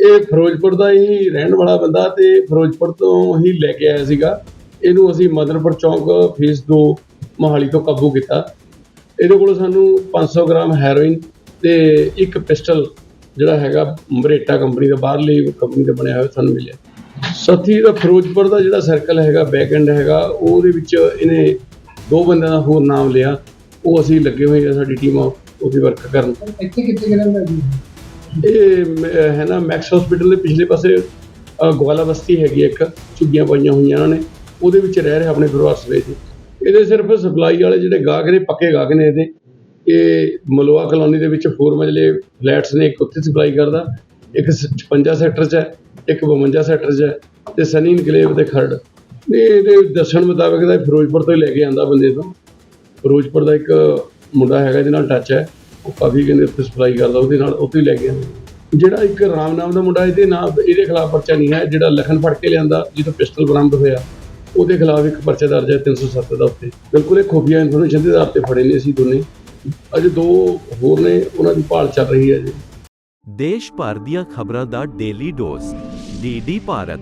ਇਹ ਫਿਰੋਜ਼ਪੁਰ ਦਾ ਹੀ ਰਹਿਣ ਵਾਲਾ ਬੰਦਾ ਤੇ ਫਿਰੋਜ਼ਪੁਰ ਤੋਂ ਹੀ ਲੈ ਕੇ ਆਇਆ ਸੀਗਾ। ਇਹਨੂੰ ਅਸੀਂ ਮਦਨਪੁਰ ਚੌਂਕ ਫੇਸ 2 ਮੋਹਾਲੀ ਤੋਂ ਕਾਬੂ ਕੀਤਾ। ਇਹਦੇ ਕੋਲੋਂ ਸਾਨੂੰ 500 ਗ੍ਰਾਮ ਹੈਰੋਇਨ ਤੇ ਇੱਕ ਪਿਸਟਲ ਜਿਹੜਾ ਹੈਗਾ ਮਰੇਟਾ ਕੰਪਨੀ ਦਾ, ਬਾਹਰਲੀ ਕੰਪਨੀ ਦਾ ਬਣਿਆ ਹੋਇਆ ਸਾਨੂੰ ਮਿਲਿਆ। ਸਾਥੀ ਦਾ ਫਿਰੋਜ਼ਪੁਰ ਦਾ ਜਿਹੜਾ ਸਰਕਲ ਹੈਗਾ ਬੈਕ ਐਂਡ ਹੈਗਾ, ਉਹਦੇ ਵਿੱਚ ਇਹਨੇ ਦੋ ਬੰਦਿਆਂ ਦਾ ਹੋਰ ਨਾਮ ਲਿਆ। ਉਹ ਅਸੀਂ ਲੱਗੇ ਹੋਏ ਆ, ਸਾਡੀ ਟੀਮ ਉਹਦੀ ਵਰਕ ਕਰਨ। ਇੱਥੇ ਕਿੱਥੇ ਕਿਹੜਾ ਹੈ ਇਹ ਮ- ਹੈ ਨਾ ਮੈਕਸ ਹਸਪੀਟਲ ਦੇ ਪਿਛਲੇ ਪਾਸੇ ਅ, ਗਵਾਲਾ ਬਸਤੀ ਹੈਗੀ ਇੱਕ ਝੁੱਗੀਆਂ ਪਾਈਆਂ ਹੋਈਆਂ ਉਹਨਾਂ ਨੇ ਉਹਦੇ ਵਿੱਚ ਰਹਿ ਰਿਹਾ ਆਪਣੇ ਪਰਿਵਾਰ ਸਮੇਤ ਇਹਦੇ ਸਿਰਫ ਸਪਲਾਈ ਵਾਲੇ ਜਿਹੜੇ ਗਾਹਕ ਨੇ ਪੱਕੇ ਗਾਹਕ ਨੇ ਇਹਦੇ। ਇਹ ਮਲੋਆ ਕਲੋਨੀ ਦੇ ਵਿੱਚ ਫੋਰ ਮਜ਼ਲੇ ਫਲੈਟਸ ਨੇ ਇੱਕ ਉੱਥੇ ਸਪਲਾਈ ਕਰਦਾ ਇੱਕ ਸ- 56 ਸੈਕਟਰ 'ਚ ਹੈ ਇੱਕ 52 ਸੈਕਟਰ 'ਚ ਹੈ ਤੇ ਸਨੀ ਇਨਕਲੇਵ ਤੇ ਖਰੜ। ਇਹਦੇ ਦੱਸਣ ਮੁਤਾਬਕ ਦਾ ਫਿਰੋਜ਼ਪੁਰ ਤੋਂ ਹੀ ਲੈ ਕੇ ਆਂਦਾ ਬੰਦੇ ਤੋਂ। ਫਿਰੋਜ਼ਪੁਰ ਦਾ ਇੱਕ ਮੁੰਡਾ ਹੈਗਾ ਜਿਹਦੇ ਨਾਲ ਟੱਚ ਹੈ। ਉਹ ਕਾਫੀ ਕਹਿੰਦੇ ਉੱਥੇ ਸਪਲਾਈ ਕਰਦਾ ਉਹਦੇ ਨਾਲ ਉੱਥੇ ਲੈ ਕੇ ਜਿਹੜਾ ਇੱਕ ਰਾਮ ਨਾਮ ਦਾ ਮੁੰਡਾ, ਇਹਦੇ ਨਾਮ ਇਹਦੇ ਖਿਲਾਫ ਪਰਚਾ ਨਹੀਂ ਹੈ, ਜਿਹੜਾ ਲਖਨ ਫੜ ਕੇ ਲਿਆਂਦਾ, ਜਿਹਦਾ ਪਿਸਟਲ ਬਰਾਮਦ ਹੋਇਆ, ਉਹਦੇ ਖਿਲਾਫ ਇੱਕ ਪਰਚਾ ਦਰਜ ਹੈ 307 ਦਾ ਉੱਤੇ। ਬਿਲਕੁਲ ਇਹ ਖੁਫੀਆ ਇਨਫੋਰਮੇਸ਼ਨ ਦੇ ਆਧਾਰ ਤੇ ਫੜੇ ਨੇ ਅਸੀਂ ਦੋਨੇ। ਅਜੇ ਦੋ ਹੋਰ ਨੇ, ਉਹਨਾਂ ਦੀ ਭਾਲ ਚੱਲ ਰਹੀ ਹੈ ਜੀ ਦੇਸ਼ ਭਰ ਦੀਆਂ ਖਬਰਾਂ ਦਾ ਡੇਲੀ ਡੋਜ਼ ਡੀਡੀ ਭਾਰਤ।